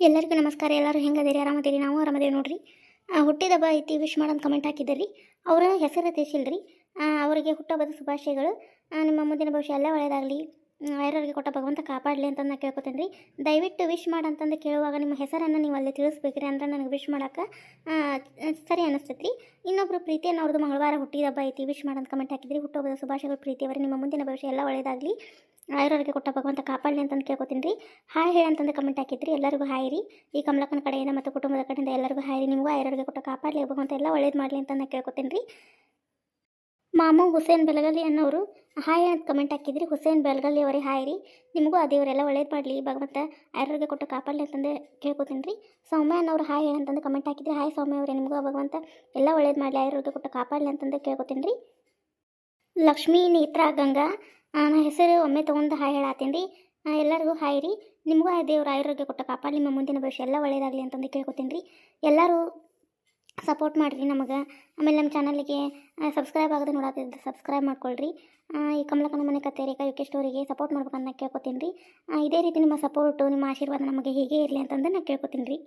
ಎಲ್ಲರಿಗೂ ನಮಸ್ಕಾರ, ಎಲ್ಲರೂ ಹೆಂಗದಿರಿ? ಆರಾಮದಿರಿ ನಾವು? ಆರಾಮದೇವಿ ನೋಡ್ರಿ. ಹುಟ್ಟಿದ ಹುಟ್ಟಿದಬ್ಬ ಐತಿ ವಿಶ್ ಮಾಡೋದು ಕಮೆಂಟ್ ಹಾಕಿದ್ದೀರಿ ಅವರ ಹೆಸರು ತಿಳಿಸಿಲ್ರಿ. ಅವರಿಗೆ ಹುಟ್ಟಹಬ್ಬದ ಶುಭಾಶಯಗಳು. ನಿಮ್ಮ ಮುಂದಿನ ಭವಿಷ್ಯ ಎಲ್ಲ ಒಳ್ಳೆಯದಾಗಲಿ ಯಾರಿಗೆ ಕೊಟ್ಟ ಭಗವಂತ ಕಾಪಾಡಲಿ ಅಂತ ನಾನು ಕೇಳ್ಕೊತೀನಿ ರೀ ದಯವಿಟ್ಟು ವಿಶ್ ಮಾಡಂತಂದು ಕೇಳುವಾಗ ನಿಮ್ಮ ಹೆಸರನ್ನು ನೀವು ಅಲ್ಲಿ ತಿಳಿಸ್ಬೇಕ್ರಿ ಅಂದ್ರೆ ನನಗೆ ವಿಶ್ ಮಾಡೋಕೆ ಸರಿ ಅನಿಸ್ತೈತಿ ರೀ ಇನ್ನೊಬ್ರು ಪ್ರೀತಿ ಅನ್ನೋರ್ದು ಮಂಗಳವಾರ ಹುಟ್ಟಿದಬ್ಬ ಐತಿ ವಿಶ್ ಮಾಡಂತ ಕಮೆಂಟ್ ಹಾಕಿದ್ರಿ. ಹುಟ್ಟುಹಬ್ಬದ ಶುಭಾಶಯಗಳು ಪ್ರೀತಿ ಅವರೇ ನಿಮ್ಮ ಮುಂದಿನ ಭವಿಷ್ಯ ಎಲ್ಲ ಒಳ್ಳೆಯದಾಗಲಿ ಆಯುರ್ವೇದಕ್ಕೆ ಕೊಟ್ಟ ಭಗವಂತ ಕಾಪಾಡಲಿ ಅಂತಂದು ಕೇಳ್ಕೊತೀನಿ ರೀ. ಹಾಯ್ ಹೇಳಿ ಅಂತಂದು ಕಮೆಂಟ್ ಹಾಕಿದ್ರಿ. ಎಲ್ಲರಿಗೂ ಹಾಯ್ ರೀ. ಈ ಕಮಲಕ್ಕನ ಕಡೆಯಿಂದ ಮತ್ತು ಕುಟುಂಬದ ಕಡೆಯಿಂದ ಎಲ್ಲರಿಗೂ ಹಾಯ್ ರೀ. ನಿಮಗೂ ಆಯುರ್ವೇದಕ್ಕೆ ಕೊಟ್ಟ ಕಾಪಾಡಲಿ. ಭಗವಂತ ಎಲ್ಲ ಒಳ್ಳೇದು ಮಾಡಲಿ ಅಂತ ನಾನು ಕೇಳ್ಕೊತೀನಿ ರೀ. ಮಾಮು ಹುಸೇನ್ ಬೆಳಗಲಿ ಅನ್ನೋರು ಹಾಯ್ ಅಂತ ಕಮೆಂಟ್ ಹಾಕಿದ್ರಿ. ಹುಸೇನ್ ಬೆಳಗಲಿ ಅವರೇ ಹಾಯ್ ರೀ. ನಿಮಗೂ ಆ ದೇವರೆಲ್ಲ ಒಳ್ಳೇದು ಮಾಡಲಿ. ಭಗವಂತ ಆಯುರ್ವೇದಕ್ಕೆ ಕೊಟ್ಟು ಕಾಪಾಡಲಿ ಅಂತಂದು ಕೇಳ್ಕೊತೀನಿ ರೀ. ಸೌಮ್ಯ ಅನ್ನೋರು ಹಾಯ್ ಅಂತಂದು ಕಮೆಂಟ್ ಹಾಕಿದ್ರಿ. ಹಾಯ್ ಸೌಮ್ಯ ಅವರೇ. ನಿಮಗೂ ಭಗವಂತ ಎಲ್ಲ ಒಳ್ಳೇದು ಮಾಡಲಿ. ಆಯುರ್ವೇದಕ್ಕೆ ಕೊಟ್ಟು ಕಾಪಾಡಲಿ ಅಂತಂದು ಕೇಳ್ಕೊತೀನಿ ರೀ. ಲಕ್ಷ್ಮೀ ನೇತ್ರ ಗಂಗಾ ನನ್ನ ಹೆಸರು ಒಮ್ಮೆ ತೊಗೊಂಡು ಹಾಯ್ ಹೇಳತ್ತೀನಿ ರೀ. ಎಲ್ಲರಿಗೂ ಹಾಯ್ ರೀ. ನಿಮಗೂ ಆ ದೇವ್ರ ಆರೋಗ್ಯ ಕೊಟ್ಟ ಪಾಪ ನಿಮ್ಮ ಮುಂದಿನ ಭವಿಷ್ಯ ಎಲ್ಲ ಒಳ್ಳೆಯದಾಗಲಿ ಅಂತಂದು ಕೇಳ್ಕೊತೀನಿ ರೀ. ಎಲ್ಲರೂ ಸಪೋರ್ಟ್ ಮಾಡಿರಿ ನಮಗೆ. ಆಮೇಲೆ ನಮ್ಮ ಚಾನಲ್ಗೆ ಸಬ್ಸ್ಕ್ರೈಬ್ ಆಗದೆ ನೋಡತ್ತಿದ್ದು ಸಬ್ಸ್ಕ್ರೈಬ್ ಮಾಡ್ಕೊಳ್ರಿ. ಈ ಕಮಲಕನ ಮನೆ ಕತೆ ರೇಖಾ ಯುಕೆ ಸ್ಟೋರಿಗೆ ಸಪೋರ್ಟ್ ಮಾಡ್ಬೇಕಂತ ಕೇಳ್ಕೊತೀನಿ ರೀ. ಇದೇ ರೀತಿ ನಿಮ್ಮ ಸಪೋರ್ಟು ನಿಮ್ಮ ಆಶೀರ್ವಾದ ನಮಗೆ ಹೀಗೆ ಇರಲಿ ಅಂತಂದು ನಾನು ಕೇಳ್ಕೊತೀನಿ ರೀ.